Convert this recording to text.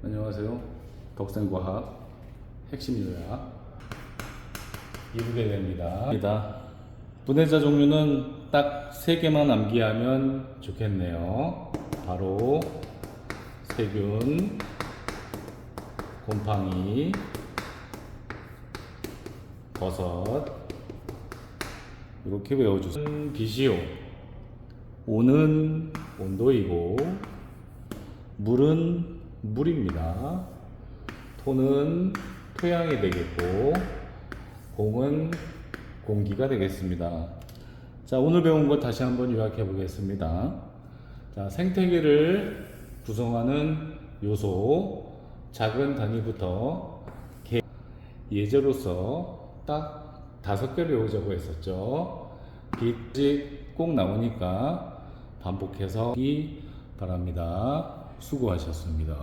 안녕하세요. 덕생과학 핵심 요약 이루게 됩니다. 분해자 종류는 딱세 개만 암기하 면 좋겠네요. 바로 세균, 곰팡이, 버섯 이렇게 외워주세요. 비시오 오는 온도이고 물은 물입니다. 토는 토양이 되겠고 공은 공기가 되겠습니다. 자, 오늘 배운 것 다시 한번 요약해 보겠습니다. 자, 생태계를 구성하는 요소 작은 단위부터 개, 예제로서 딱 다섯 개를 외우자고 했었죠. 빛이 꼭 나오니까 반복해서 이 바랍니다. 수고하셨습니다.